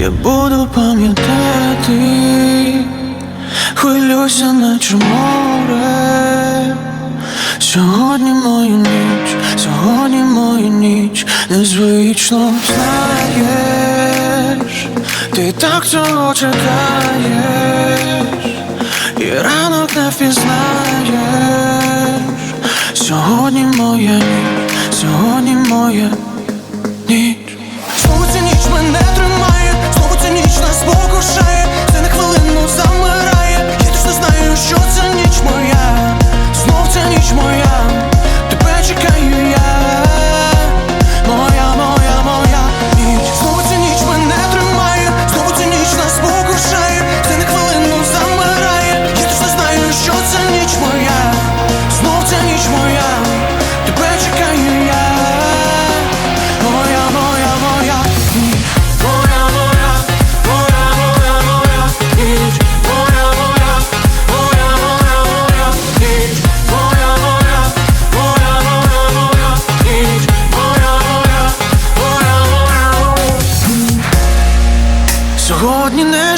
я буду пам'ятати, хвилюся, наче море. Сьогодні моя ніч, сьогодні моя ніч, незвично знаєш, ти так цього чекаєш, і ранок не впізнаєш. Сьогодні моя ніч, сьогодні моя.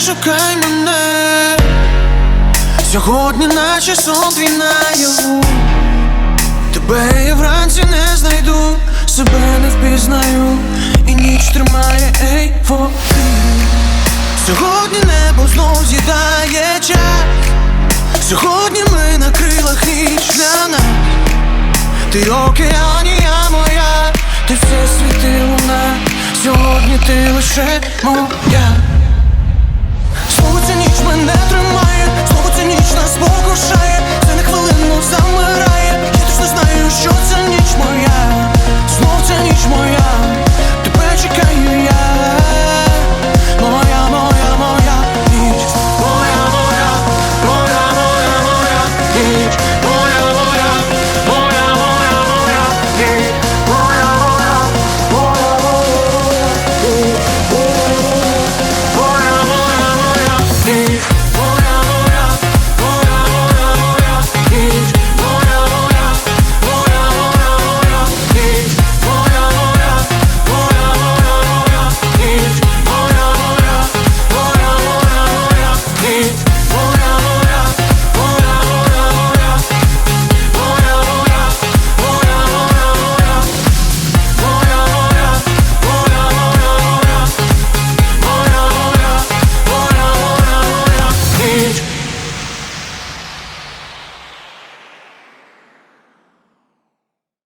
Шукай мене, сьогодні наче сон твій. Тебе я вранці не знайду, себе не впізнаю, і ніч тримає ей ейфорію. Сьогодні небо знов з'їдає час. Сьогодні ми на крилах ніч для нас. Ти океанія моя, ти все світи луна. Сьогодні ти лише моя.